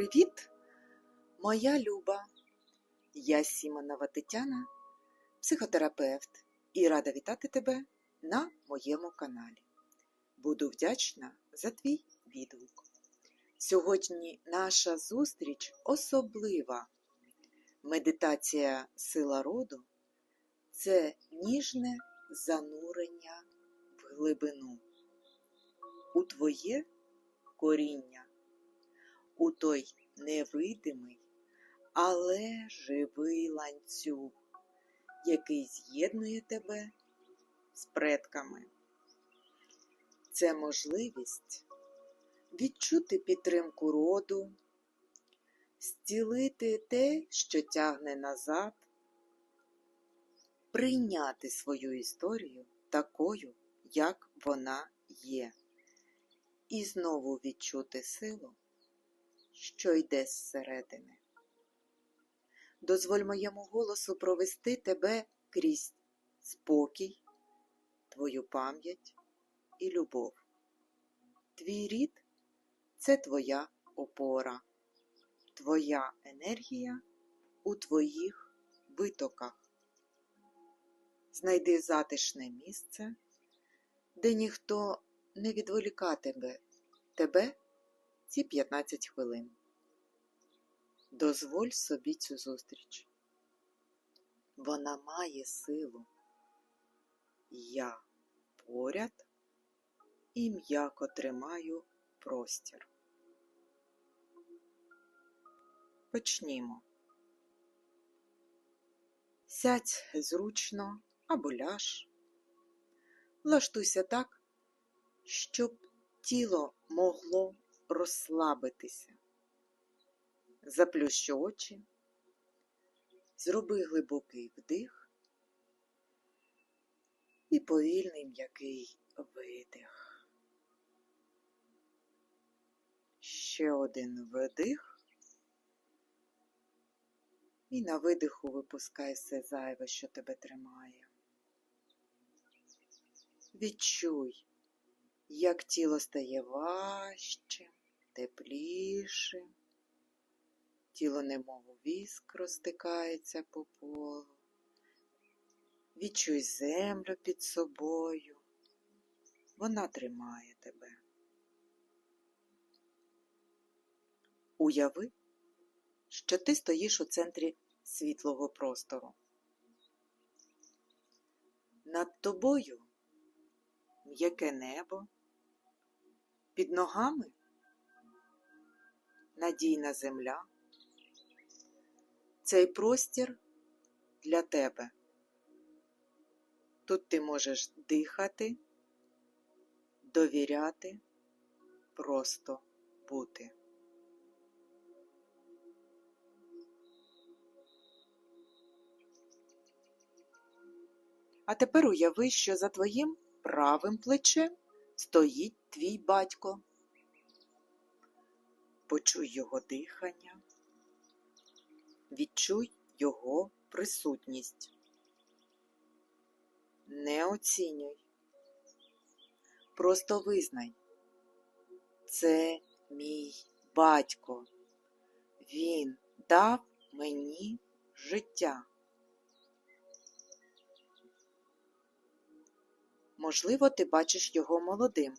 Привіт, моя Люба! Я Сімонова Тетяна, психотерапевт, і рада вітати тебе на моєму каналі. Буду вдячна за твій відгук. Сьогодні наша зустріч особлива. Медитація сила роду це ніжне занурення в глибину, у твоє коріння, у той невидимий, але живий ланцюг, який з'єднує тебе з предками. Це можливість відчути підтримку роду, зцілити те, що тягне назад, прийняти свою історію такою, як вона є, і знову відчути силу, що йде зсередини. Дозволь моєму голосу провести тебе крізь спокій, твою пам'ять і любов. Твій рід це твоя опора, твоя енергія у твоїх витоках. Знайди затишне місце, де ніхто не відволікатиме тебе ці 15 хвилин. Дозволь собі цю зустріч. Вона має силу. Я поряд і м'яко тримаю простір. Почнімо. Сядь зручно або ляж. Влаштуйся так, щоб тіло могло розслабитися. Заплющ очі, зроби глибокий вдих і повільний м'який видих. Ще один вдих. І на видиху випускай все зайве, що тебе тримає. Відчуй, як тіло стає важчим, теплішим, тіло немов віск розтикається по полу. Відчуй землю під собою, вона тримає тебе. Уяви, що ти стоїш у центрі світлого простору. Над тобою м'яке небо, під ногами надійна земля. Цей простір для тебе. Тут ти можеш дихати, довіряти, просто бути. А тепер уяви, що за твоїм правим плечем стоїть твій батько. Почуй його дихання, відчуй його присутність. Не оцінюй. Просто визнай. Це мій батько. Він дав мені життя. Можливо, ти бачиш його молодим.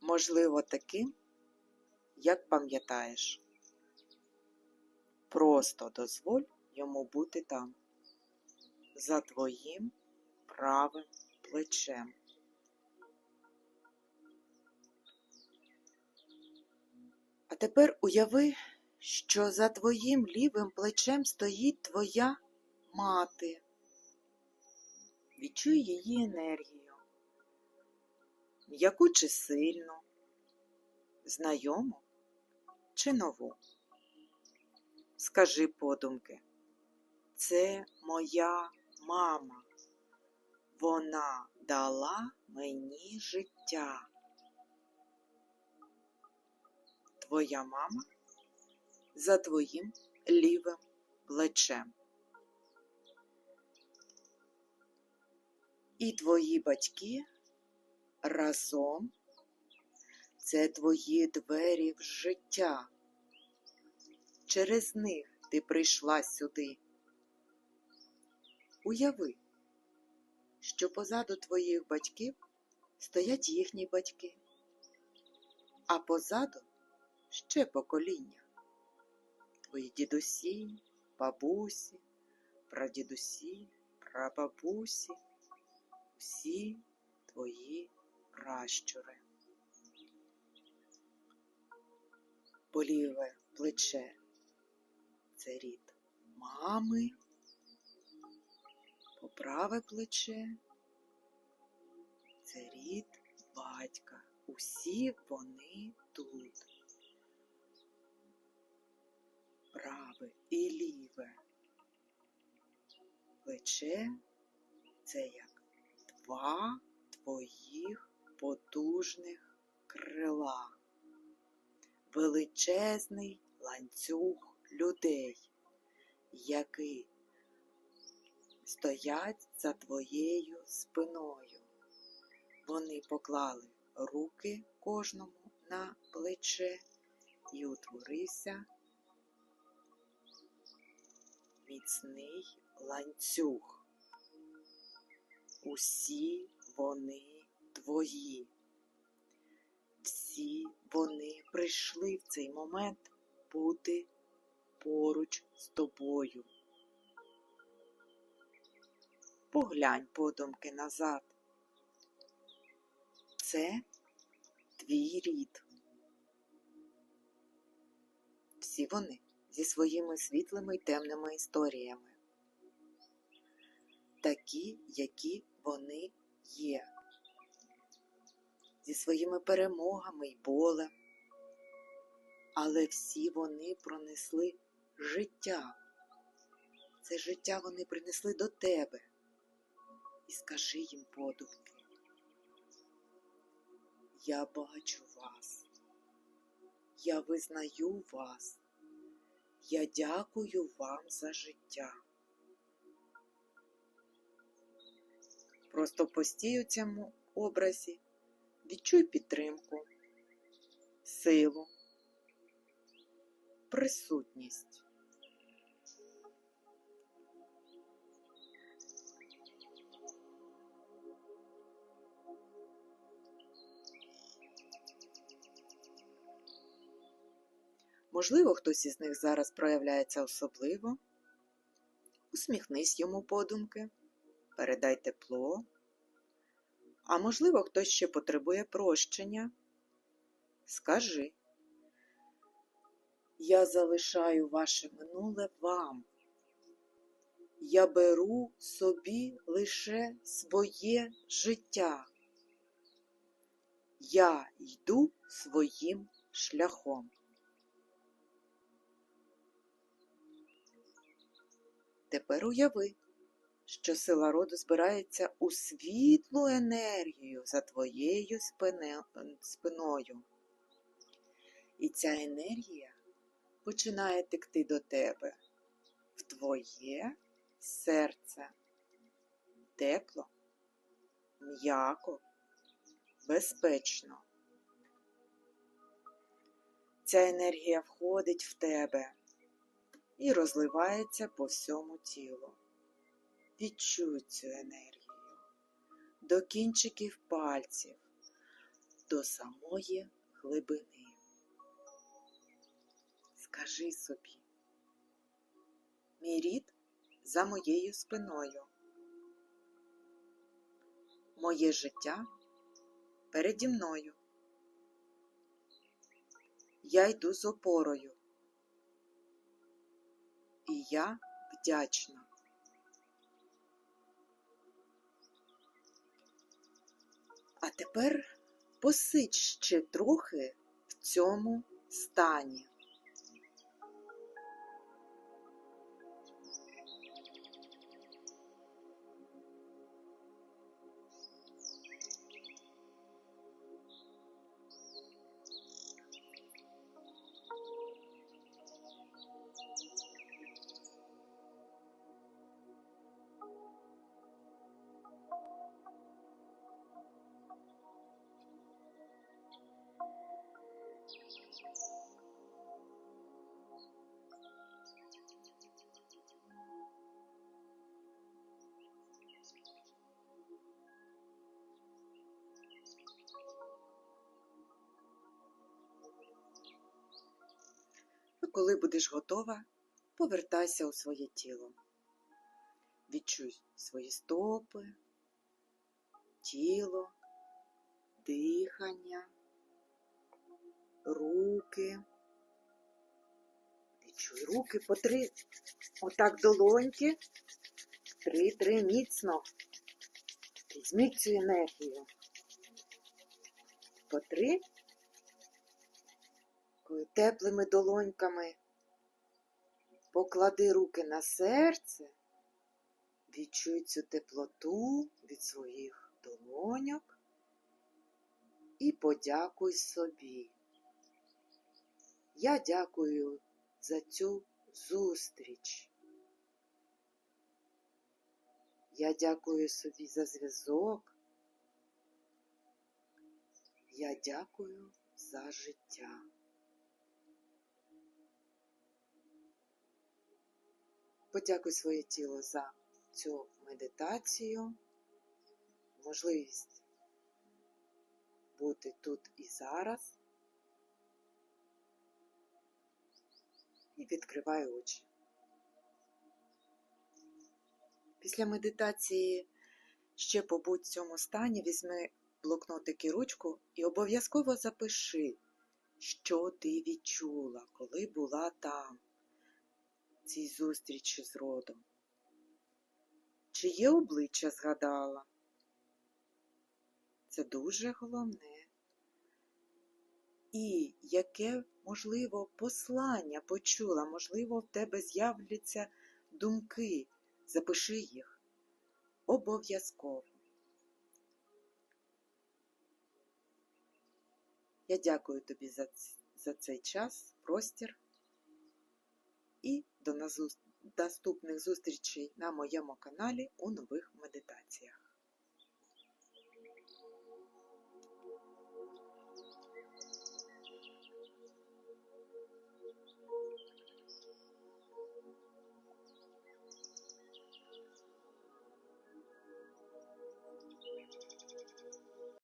Можливо, таким, як пам'ятаєш. Просто дозволь йому бути там, за твоїм правим плечем. А тепер уяви, що за твоїм лівим плечем стоїть твоя мати. Відчуй її енергію, м'яку чи сильну, знайому чи нову. Скажи подумки, це моя мама. Вона дала мені життя. Твоя мама за твоїм лівим плечем. І твої батьки разом Це твої двері в життя. Через них ти прийшла сюди. Уяви, що позаду твоїх батьків стоять їхні батьки, а позаду ще покоління. Твої дідусі, бабусі, прадідусі, прабабусі, всі твої пращури. По ліве плече. Це рід мами, по праве плече. Це рід батька. Усі вони тут. Праве і ліве. Плече це як два твоїх потужних крила, величезний ланцюг людей, які стоять за твоєю спиною. Вони поклали руки кожному на плече і утворився міцний ланцюг. Усі вони твої. Всі вони прийшли в цей момент бути поруч з тобою. Поглянь подумки назад. Це твій рід. Всі вони зі своїми світлими й темними історіями, такі, які вони є, зі своїми перемогами й болем, але всі вони пронесли життя. Це життя вони принесли до тебе. І скажи їм подумки. Я бачу вас. Я визнаю вас. Я дякую вам за життя. Просто постій у цьому образі, відчуй підтримку, силу, присутність. Можливо, хтось із них зараз проявляється особливо. Усміхнись йому подумки, передай тепло. А можливо, хтось ще потребує прощення. Скажи, я залишаю ваше минуле вам. Я беру собі лише своє життя. Я йду своїм шляхом. Тепер уяви, що сила роду збирається у світлу енергію за твоєю спиною. І ця енергія починає текти до тебе в твоє серце. Тепло, м'яко, безпечно. Ця енергія входить в тебе і розливається по всьому тілу. Відчуй цю енергію до кінчиків пальців, до самої глибини. Скажи собі, мій рід за моєю спиною. Моє життя переді мною. Я йду з опорою і я вдячна. А тепер посидь ще трохи в цьому стані. Коли будеш готова, повертайся у своє тіло. Відчуй свої стопи, тіло, дихання, руки. Відчуй руки по три. Отак долоньки. Три-три міцно. Візьміть цю енергію. По три. Такою Теплими долоньками. Поклади руки на серце. Відчуй цю теплоту від своїх долоньок і подякуй собі. Я дякую за цю зустріч. Я дякую собі за зв'язок. Я дякую за життя. Подякуй своє тіло за цю медитацію, можливість бути тут і зараз. І відкривай очі. Після медитації ще побудь в цьому стані, візьми блокнотик і ручку і обов'язково запиши, що ти відчула, коли була там, цій зустрічі з родом. Чиє обличчя згадала? Це дуже головне. І яке, можливо, послання почула, можливо, в тебе з'являться думки. Запиши їх обов'язково. Я дякую тобі за, за цей час, простір і до наступних зустрічей на моєму каналі у нових медитаціях.